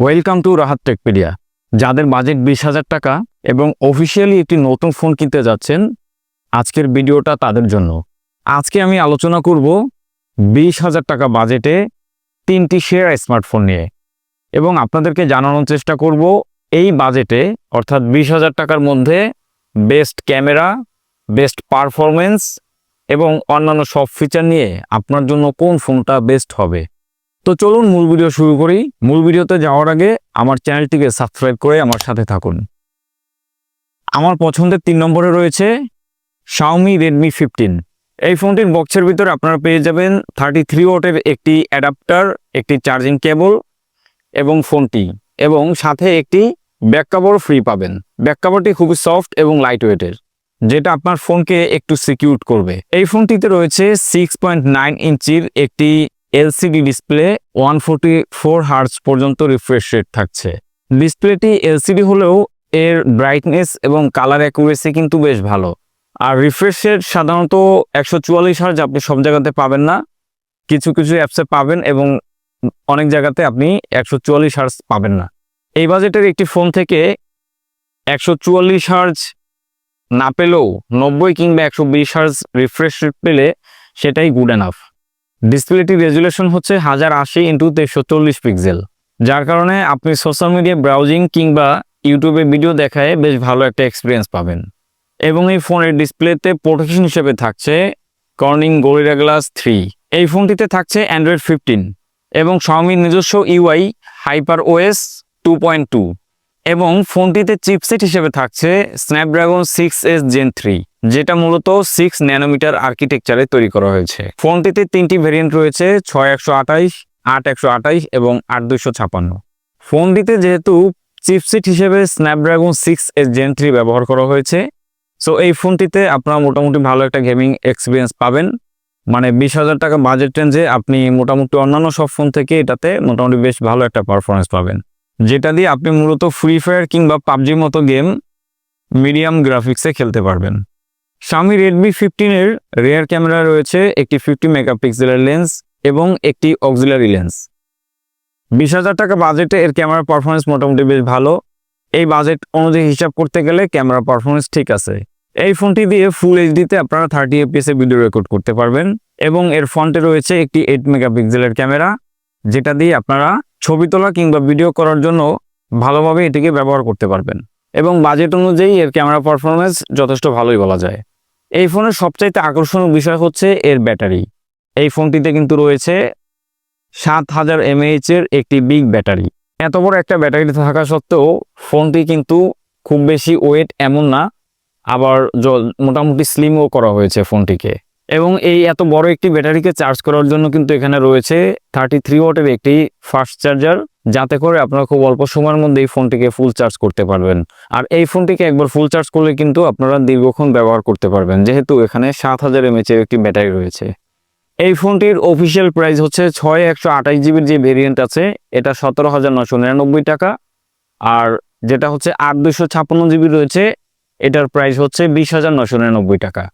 Welcome to Rahat টেকপিডিয়া যাদের budget বিশ হাজার টাকা এবং অফিসিয়ালি একটি নতুন ফোন কিনতে যাচ্ছেন, আজকের ভিডিওটা তাদের জন্য। আজকে আমি আলোচনা করব বিশ হাজার টাকা বাজেটে তিনটি শেয়ার স্মার্টফোন নিয়ে। এবং আপনাদেরকে জানানোর চেষ্টা করব এই বাজেটে অর্থাৎ বিশ হাজার টাকার মধ্যে বেস্ট ক্যামেরা বেস্ট পারফরমেন্স এবং অন্যান্য সব ফিচার নিয়ে আপনার জন্য কোন ফোনটা বেস্ট হবে। তো চলুন মূল ভিডিও শুরু করি। মূল ভিডিওতে যাওয়ার আগে আমার চ্যানেলটিকে সাবস্ক্রাইব করে আমার সাথে থাকুন। আমার পছন্দের তিন নম্বরে রয়েছে শাওমি রেডমি ফিফটিন এই ফোনটির বক্সের ভিতরে আপনারা পেয়ে যাবেন থার্টি থ্রি ওয়াটের একটি অ্যাডাপ্টার একটি চার্জিং কেবল এবং ফোনটি। এবং সাথে একটি ব্যাক কাভার ফ্রি পাবেন। ব্যাক কাভারটি খুবই সফট এবং লাইট ওয়েটের যেটা আপনার ফোনকে একটু সিকিউর করবে। এই ফোনটিতে রয়েছে সিক্স পয়েন্ট নাইন ইঞ্চির একটি LCD display one forty four hertz পর্যন্ত রিফ্রেশ রেট থাকছে। ডিসপ্লেটি এলসিডি হলেও এর ব্রাইটনেস এবং কালার অ্যাকুরেসি কিন্তু বেশ ভালো। আর রিফ্রেশ রেট সাধারণত একশো চুয়াল্লিশ হার্জ আপনি সব জায়গাতে পাবেন না। কিছু কিছু অ্যাপসে পাবেন এবং অনেক জায়গাতে আপনি একশো চুয়াল্লিশ হার্জ পাবেন না। এই বাজেটের একটি ফোন থেকে একশো চুয়াল্লিশ হার্জ না পেলেও নব্বই কিংবা একশো বিশ হার্জ রিফ্রেশ রেট পেলে সেটাই গুড এনাফ ডিসপ্লেটি রেজুলেশন হচ্ছে হাজার আশি ইন্টু তেইশশো চল্লিশ পিক্সেল যার কারণে আপনি সোশ্যাল মিডিয়া ব্রাউজিং কিংবা ইউটিউবে ভিডিও দেখায় বেশ ভালো একটা এক্সপিরিয়েন্স পাবেন। এবং এই ফোনের ডিসপ্লেতে প্রোটেকশন হিসেবে থাকছে কর্নিং গরিরা গ্লাস থ্রি এই ফোনটিতে থাকছে অ্যান্ড্রয়েড ফিফটিন এবং শাওমির নিজস্ব UI hyper OS two point two এবং ফোনটিতে চিপসেট হিসেবে থাকছে Snapdragon six S Gen three যেটা মূলত সিক্স ন্যানোমিটার আর্কিটেকচারে তৈরি করা হয়েছে। ফোনটিতে তিনটি ভেরিয়েন্ট রয়েছে, ছয় একশো আঠাইশ, আট একশো আঠাইশ এবং আট দুশো ছাপান্ন। ফোনটিতে যেহেতু চিপসেট হিসেবে Snapdragon six S Gen three ব্যবহার করা হয়েছে সো এই ফোনটিতে আপনারা মোটামুটি ভালো একটা গেমিং এক্সপিরিয়েন্স পাবেন। মানে বিশ হাজার টাকা বাজেট রেঞ্জে আপনি মোটামুটি অন্যান্য সব ফোন থেকে এটাতে মোটামুটি বেশ ভালো একটা পারফরমেন্স পাবেন। যেটা দিয়ে আপনি মূলত ফ্রি ফায়ার কিংবা পাবজির মতো গেম মিডিয়াম গ্রাফিক্সে খেলতে পারবেন। স্বামী রেডমি ফিফটিনের রেয়ার ক্যামেরা রয়েছে, একটি ফিফটি মেগাপিক্সেলের লেন্স এবং একটি অক্সিলারি লেন্স বিশ হাজার টাকা বাজেটে এর ক্যামেরা পারফরমেন্স মোটামুটি বেশ ভালো। এই বাজেট অনুযায়ী হিসাব করতে গেলে ক্যামেরা পারফরমেন্স ঠিক আছে। এই ফোনটি দিয়ে ফুল এইচডিতে আপনারা থার্টি এপিএসে ভিডিও রেকর্ড করতে পারবেন এবং এর ফ্রন্টে রয়েছে একটি এইট মেগাপিক্সেলের ক্যামেরা যেটা দিয়ে আপনারা ছবি তোলা কিংবা ভিডিও করার জন্য ভালোভাবে এটিকে ব্যবহার করতে পারবেন। এবং বাজেট অনুযায়ী এর ক্যামেরা পারফরমেন্স যথেষ্ট ভালোই বলা যায়। এই ফোনের সবচাইতে আকর্ষণীয় বিষয় হচ্ছে এর ব্যাটারি। এই ফোনটিতে কিন্তু রয়েছে সাত হাজার এমএএইচ এর একটি বিগ ব্যাটারি এত বড় একটা ব্যাটারি থাকা সত্ত্বেও ফোনটি কিন্তু খুব বেশি ওয়েট এমন না, আবার মোটামুটি স্লিমও করা হয়েছে ফোনটিকে। এবং এই এত বড় একটি ব্যাটারিকে চার্জ করার জন্য কিন্তু এখানে রয়েছে থার্টি থ্রি ওয়াটের একটি ফাস্ট চার্জার যাতে করে আপনারা খুব অল্প সময়ের মধ্যে এই ফোনটিকে ফুল চার্জ করতে পারবেন। আর এই ফোনটিকে একবার ফুল চার্জ করলে কিন্তু আপনারা দীর্ঘক্ষণ ব্যবহার করতে পারবেন, যেহেতু এখানে সাত হাজার এমএচ এর একটি ব্যাটারি রয়েছে। এই ফোনটির অফিসিয়াল প্রাইস হচ্ছে ছয় একশো আঠাশ জিবির যে ভেরিয়েন্ট আছে, এটা সতেরো হাজার নশো নিরানব্বই টাকা। আর যেটা হচ্ছে আট দুশো ছাপ্পান্ন জিবি রয়েছে, এটার প্রাইস হচ্ছে বিশ হাজার নশো নিরানব্বই টাকা।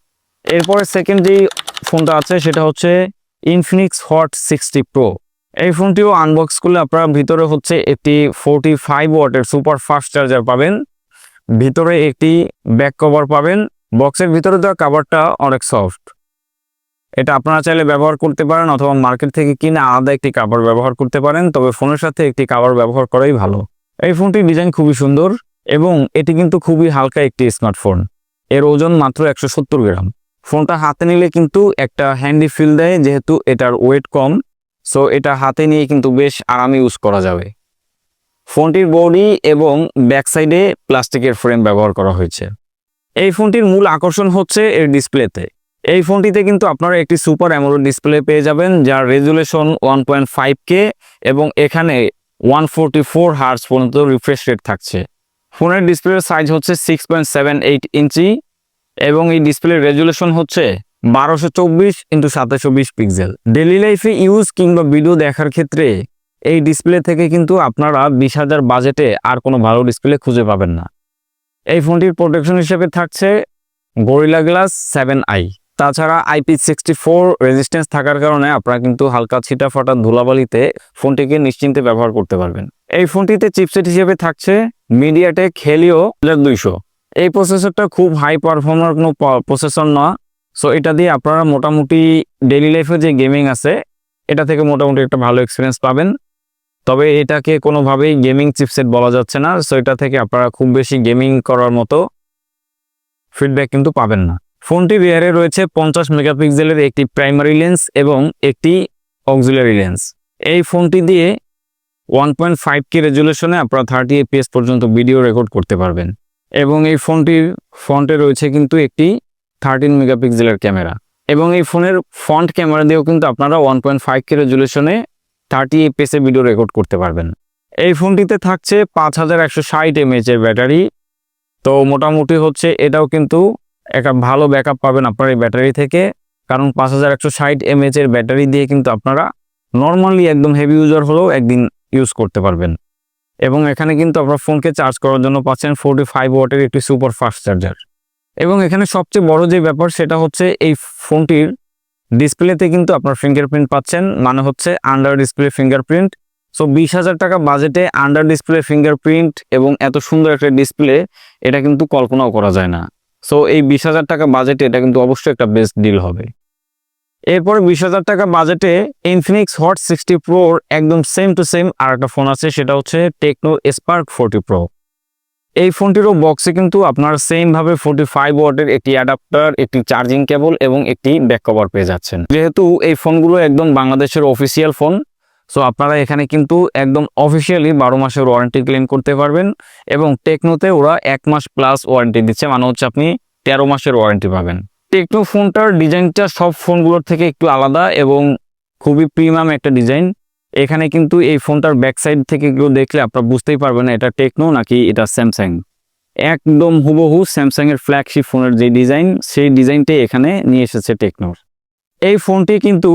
এরপরে সেকেন্ড যেই ফোনটা আছে, সেটা হচ্ছে ইনফিনিক্স হট সিক্সটি প্রো এই ফোনটিও আনবক্স করলে আপনারা ভিতরে হচ্ছে একটি ফোরটি ফাইভ ওয়াটের সুপার ফাস্ট চার্জার পাবেন। ভিতরে একটি ব্যাক কভার পাবেন। বক্সের ভিতরে দেওয়া কাভারটা অনেক সফট এটা আপনারা চাইলে ব্যবহার করতে পারেন অথবা মার্কেট থেকে কিনে আলাদা একটি কাভার ব্যবহার করতে পারেন, তবে ফোনের সাথে একটি কাভার ব্যবহার করাই ভালো। এই ফোনটির ডিজাইন খুবই সুন্দর এবং এটি কিন্তু খুবই হালকা একটি স্মার্টফোন এর ওজন মাত্র একশো সত্তর গ্রাম। ফোনটা হাতে নিলে কিন্তু একটা হ্যান্ডি ফিল দেয়, যেহেতু এটার ওয়েট কম। সো এটা হাতে নিয়ে কিন্তু বেশ আরামে ইউজ করা যাবে। ফোনটির বডি এবং ব্যাক সাইডে প্লাস্টিকের ফ্রেম ব্যবহার করা হয়েছে। এই ফোনটির মূল আকর্ষণ হচ্ছে এর ডিসপ্লেতে এই ফোনটিতে কিন্তু আপনারা একটি সুপার অ্যামোলেড ডিসপ্লে পেয়ে যাবেন, যার resolution one point five K এবং এখানে ওয়ান ফোরটি ফোর হার্স পর্যন্ত রিফ্রেশ রেট থাকছে। ফোনের ডিসপ্লের সাইজ হচ্ছে six point seven eight inch এবং এই ডিসপ্লের রেজুলেশন হচ্ছে বারোশো চব্বিশ ইন্টু সাতাশশো বিশ পিক্সেল। ডেলি লাইফে ইউজ কিংবা ভিডিও দেখার ক্ষেত্রে এই ডিসপ্লে থেকে কিন্তু আপনারা বিশ হাজার বাজেটে আর কোনো ভালো ডিসপ্লে খুঁজে পাবেন না। এই ফোনটির প্রোটেকশন হিসেবে থাকছে গরিলা গ্লাস সেভেন আই। তাছাড়া আইপি সিক্সটি ফোর রেজিস্ট্যান্স থাকার কারণে আপনারা কিন্তু হালকা ছিটা ফাটা ধুলাবালিতে ফোনটিকে নিশ্চিন্তে ব্যবহার করতে পারবেন। এই ফোনটিতে চিপসেট হিসেবে থাকছে মিডিয়াটেক হেলিও দুইশো। এই প্রসেসরটা খুব হাই পারফর্মার কোনো প্রসেসর না। সো এটা দিয়ে আপনারা মোটামুটি ডেইলি লাইফে যে গেমিং আছে, এটা থেকে মোটামুটি একটা ভালো এক্সপিরিয়েন্স পাবেন। তবে এটাকে কোনোভাবেই গেমিং চিপসেট বলা যাচ্ছে না। সো এটা থেকে আপনারা খুব বেশি গেমিং করার মতো ফিডব্যাক কিন্তু পাবেন না। ফোনটি রিয়ারে রয়েছে পঞ্চাশ মেগাপিক্সেলের একটি প্রাইমারি লেন্স এবং একটি অক্সিলারি লেন্স এই ফোনটি দিয়ে ওয়ান পয়েন্ট ফাইভ কে রেজুলেশনে আপনারা থার্টি এপিএস পর্যন্ত ভিডিও রেকর্ড করতে পারবেন। এবং এই ফোনটির ফ্রন্টে রয়েছে কিন্তু একটি থার্টিন মেগাপিক্সেলের ক্যামেরা। এবং এই ফোনের ফ্রন্ট ক্যামেরা দিয়েও কিন্তু আপনারা ওয়ান পয়েন্ট ফাইভ কে রেজুলেশনে থার্টি এপিএসে ভিডিও রেকর্ড করতে পারবেন। এই ফোনটিতে থাকছে পাঁচ হাজার একশো ষাট এমএচ এর ব্যাটারি। তো মোটামুটি হচ্ছে এটাও কিন্তু একটা ভালো ব্যাকআপ পাবেন আপনার এই ব্যাটারি থেকে। কারণ পাঁচ হাজার একশো ষাট এমএচ এর ব্যাটারি দিয়ে কিন্তু আপনারা নর্মালি একদম হেভি ইউজার হলেও একদিন ইউজ করতে পারবেন। এবং এখানে কিন্তু আপনার ফোনকে চার্জ করার জন্য পাচ্ছেন ফোরটি ফাইভ ওয়াটের একটি সুপার ফাস্ট চার্জার এবং এখানে সবচেয়ে বড় যে ব্যাপার সেটা হচ্ছে এই ফোনটির ডিসপ্লেতে কিন্তু আপনার ফিঙ্গারপ্রিন্ট পাচ্ছেন মানে হচ্ছে আন্ডার ডিসপ্লে ফিঙ্গারপ্রিন্ট সো বিশ হাজার টাকা বাজেটে আন্ডার ডিসপ্লে ফিঙ্গারপ্রিন্ট এবং এত সুন্দর একটা ডিসপ্লে এটা কিন্তু কল্পনাও করা যায় না। সো এই বিশ হাজার টাকা বাজেটে এটা কিন্তু অবশ্যই একটা বেস্ট ডিল হবে। এরপরে বিশ হাজার টাকা বাজেটে ইনফিনিক্স হট সিক্সটি প্রোর একদম সেম টু সেম আর একটা ফোন আছে, সেটা হচ্ছে টেকনো স্পার্ক ফোরটি প্রো এই ফোনটিরও বক্সে কিন্তু আপনার সেম ভাবে ফোর্টি ফাইভ ওয়াটের একটি অ্যাডাপ্টার একটি চার্জিং কেবল এবং একটি ব্যাক কভার পেয়ে যাচ্ছেন। যেহেতু এই ফোনগুলো একদম বাংলাদেশের অফিসিয়াল ফোন সো আপনারা এখানে কিন্তু একদম অফিসিয়ালি বারো মাসের ওয়ারেন্টি ক্লেম করতে পারবেন এবং টেকনোতে ওরা এক মাস প্লাস ওয়ারেন্টি দিচ্ছে মানে হচ্ছে আপনি তেরো মাসের ওয়ারেন্টি পাবেন। টেকনো ফোনটার ডিজাইনটা সব ফোনগুলোর থেকে একটু আলাদা এবং খুবই প্রিমিয়াম একটা ডিজাইন। এখানে কিন্তু এই ফোনটার ব্যাক সাইড থেকে এগুলো দেখলে আপনারা বুঝতেই পারবেন না এটা টেকনো নাকি এটা স্যামসাং। একদম হুবহু স্যামসাং এর ফ্ল্যাগশিপ ফোনের যে ডিজাইন, সেই ডিজাইনটাই এখানে নিয়ে এসেছে টেকনোর। এই ফোনটি কিন্তু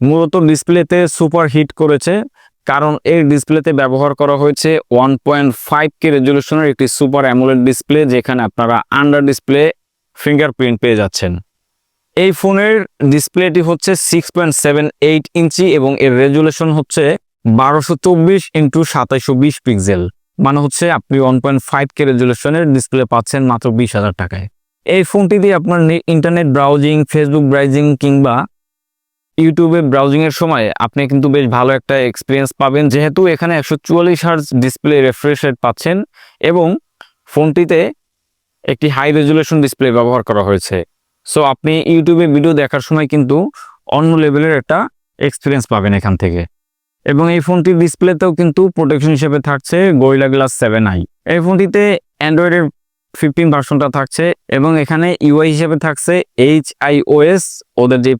মূলত ডিসপ্লেতে সুপার হিট করেছে, কারণ এর ডিসপ্লেতে ব্যবহার করা হয়েছে ওয়ান পয়েন্ট ফাইভ কে রেজলিউশনের একটি সুপার অ্যামোলেড ডিসপ্লে, যেখানে আপনারা আন্ডার ডিসপ্লে ফিঙ্গারপ্রিন্ট পেয়ে যাচ্ছেন। এই ফোনের ডিসপ্লেটি হচ্ছে six point seven eight inch এবং এর রেজুলেশন হচ্ছে বারোশো চব্বিশ ইন্টু সাতাইশো বিশ পিক্সেল মানে হচ্ছে আপনি ওয়ান পয়েন্ট ফাইভ কে রেজুলেশনের ডিসপ্লে পাচ্ছেন মাত্র বিশ হাজার টাকায়। এই ফোনটি দিয়ে আপনার ইন্টারনেট ব্রাউজিং ফেসবুক ব্রাউজিং কিংবা ইউটিউবে ব্রাউজিংয়ের সময় আপনি কিন্তু বেশ ভালো একটা এক্সপিরিয়েন্স পাবেন। যেহেতু এখানে একশো চুয়াল্লিশ হার্জ ডিসপ্লে রেফ্রেশ রেট পাচ্ছেন এবং ফোনটিতে একটি হাই রেজুলেশন ডিসপ্লে ব্যবহার করা হয়েছে। সো আপনি ইউটিউবে ভিডিও দেখার সময় কিন্তু অন্য লেভেলের একটা এক্সপিরিয়েন্স পাবেন এখান থেকে। এবং এই ফোনটির ডিসপ্লেতেও কিন্তু প্রোটেকশন হিসেবে থাকছে গোরিলা গ্লাস সেভেন আই এই ফোনটিতে অ্যান্ড্রয়েডের ফিফটিন ভার্সনটা থাকছে এবং এখানে ইউআই হিসেবে থাকছে এইচ আই ওএস ওদের যে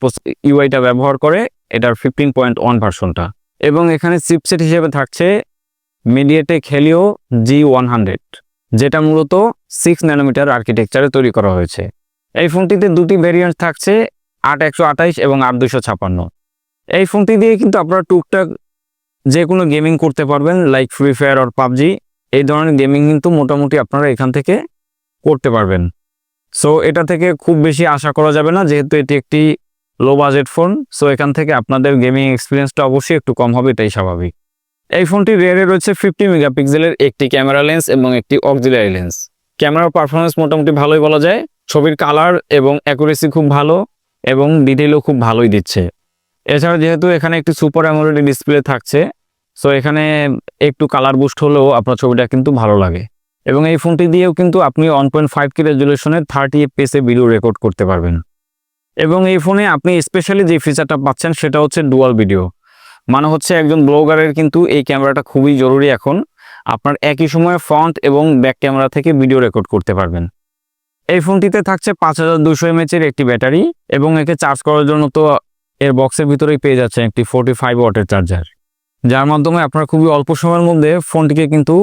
ইউআইটা ব্যবহার করে, এটার ফিফটিন পয়েন্ট ওয়ান ভার্সনটা এবং এখানে চিপসেট হিসেবে থাকছে MediaTek Helio G one hundred যেটা মূলত সিক্স ন্যানোমিটার আর্কিটেকচারে তৈরি করা হয়েছে। এই ফোনটিতে দুটি ভেরিয়েন্ট থাকছে, আট একশো আঠাইশ এবং আট দুশো ছাপান্ন। এই ফোনটি দিয়ে কিন্তু আপনারা টুকটাক যে কোনো গেমিং করতে পারবেন লাইক ফ্রি ফায়ার আর পাবজি, এই ধরনের গেমিং কিন্তু মোটামুটি আপনারা এখান থেকে করতে পারবেন। সো এটা থেকে খুব বেশি আশা করা যাবে না, যেহেতু এটি একটি লো বাজেট ফোন সো এখান থেকে আপনাদের গেমিং এক্সপিরিয়েন্সটা অবশ্যই একটু কম হবে, এটাই স্বাভাবিক। এই ফোনটি রেয়ারে রয়েছে ফিফটি মেগাপিক্সেলের একটি ক্যামেরা লেন্স এবং একটি অক্সিলারি লেন্স। ক্যামেরার পারফরমেন্স মোটামুটি ভালোই বলা যায়। ছবির কালার এবং অ্যাকুরেসি খুব ভালো এবং ডিটেলও খুব ভালোই দিচ্ছে। এছাড়া যেহেতু এখানে একটি সুপার অ্যামোলেড ডিসপ্লে থাকছে সো এখানে একটু কালার বুস্ট হলেও আপনার ছবিটা কিন্তু ভালো লাগে। এবং এই ফোনটি দিয়েও কিন্তু আপনি ওয়ান পয়েন্ট ফাইভ কে রেজুলেশনের থার্টি এফপিএসে ভিডিও রেকর্ড করতে পারবেন। এবং এই ফোনে আপনি স্পেশালি যে ফিচারটা পাচ্ছেন সেটা হচ্ছে ডুয়াল ভিডিও মানে হচ্ছে একজন ব্লগারের কিন্তু এই ক্যামেরাটা খুবই জরুরি এখন। আপনার একই সময়ে ফ্রন্ট এবং ব্যাক ক্যামেরা থেকে ভিডিও রেকর্ড করতে পারবেন। এই ফোনটিতে থাকছে পাঁচ হাজার দুশো এমএচের একটি ব্যাটারি এবং একে চার্জ করার জন্য তো এর বক্সের ভিতরেই পেয়ে যাচ্ছেন একটি ফোর্টি ফাইভ ওয়াটের চার্জার। যার মাধ্যমে আপনারা খুবই অল্প সময়ের মধ্যে ফোনটিকে কিন্তু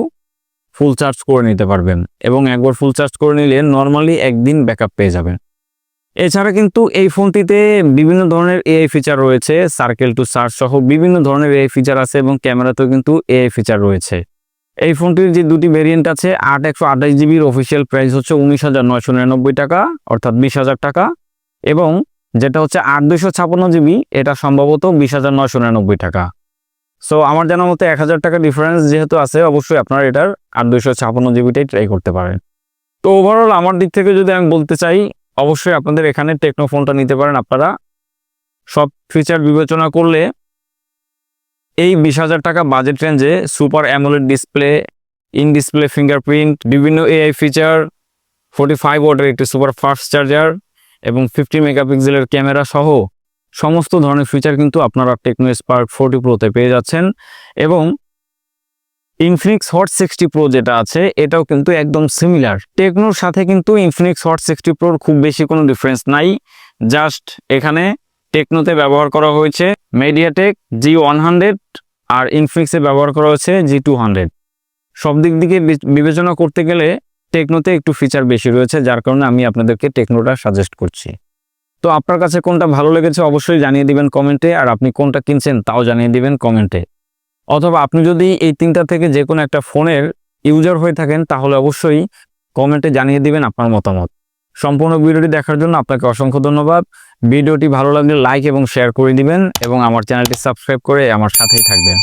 ফুল চার্জ করে নিতে পারবেন এবং একবার ফুল চার্জ করে নিলে নর্মালি একদিন ব্যাকআপ পেয়ে যাবেন। এছাড়া কিন্তু এই ফোনটিতে বিভিন্ন ধরনের এআই ফিচার রয়েছে সার্কেল টু চার্জ সহ বিভিন্ন ধরনের এআই ফিচার আছে এবং ক্যামেরাতেও কিন্তু এআই ফিচার রয়েছে। এই ফোনটির যে দুটি ভেরিয়েন্ট আছে, আট একশো আঠাশ জিবির অফিসিয়াল প্রাইস হচ্ছে উনিশ হাজার নয়শো নিরানব্বই টাকা, অর্থাৎ বিশ হাজার টাকা। এবং যেটা হচ্ছে আট দুইশো ছাপান্ন জিবি, এটা সম্ভবত বিশ হাজার নয়শো নিরানব্বই টাকা। সো আমার জানার মতো এক হাজার টাকা ডিফারেন্স যেহেতু আছে, অবশ্যই আপনারা এটার আট দুশো ছাপান্ন জিবিটাই ট্রাই করতে পারেন। তো ওভারঅল আমার দিক থেকে যদি আমি বলতে চাই অবশ্যই আপনাদের এখানে টেকনো ফোনটা নিতে পারেন আপনারা। সব ফিচার বিবেচনা করলে এই বিশ হাজার টাকা বাজেট রেঞ্জে super AMOLED display in display fingerprint বিভিন্ন এআই ফিচার ফোর্টি ফাইভ ওয়াটের একটি সুপার ফাস্ট চার্জার এবং ফিফটি মেগাপিক্সেলের ক্যামেরা সহ সমস্ত ধরনের ফিচার কিন্তু আপনারা টেকনো স্পার্ক ফোর্টি প্রোতে পেয়ে যাচ্ছেন। এবং ইনফিনিক্স হট সিক্সটি প্রো যেটা আছে, এটাও কিন্তু একদম সিমিলার টেকনোর সাথে কিন্তু ইনফিনিক্স হট সিক্সটি প্রোর খুব বেশি কোনো ডিফারেন্স নাই। জাস্ট এখানে টেকনোতে ব্যবহার করা হয়েছে মেডিয়াটেক জি ওয়ান হান্ড্রেড আর ইনফিনিক্সে ব্যবহার করা হয়েছে জি টু হান্ড্রেড সব দিক দিকে বিবেচনা করতে গেলে টেকনোতে একটু ফিচার বেশি রয়েছে, যার কারণে আমি আপনাদেরকে টেকনোটা সাজেস্ট করছি। তো আপনার কাছে কোনটা ভালো লেগেছে অবশ্যই জানিয়ে দিবেন কমেন্টে, আর আপনি কোনটা কিনছেন তাও জানিয়ে দিবেন কমেন্টে। অথবা আপনি যদি এই তিনটা থেকে যে কোনো একটা ফোনের ইউজার হয়ে থাকেন, তাহলে অবশ্যই কমেন্টে জানিয়ে দিবেন আপনার মতামত। সম্পূর্ণ ভিডিওটি দেখার জন্য আপনাকে অসংখ্য ধন্যবাদ। ভিডিওটি ভালো লাগলে লাইক এবং শেয়ার করে দিবেন এবং আমার চ্যানেলটি সাবস্ক্রাইব করে আমার সাথেই থাকবেন।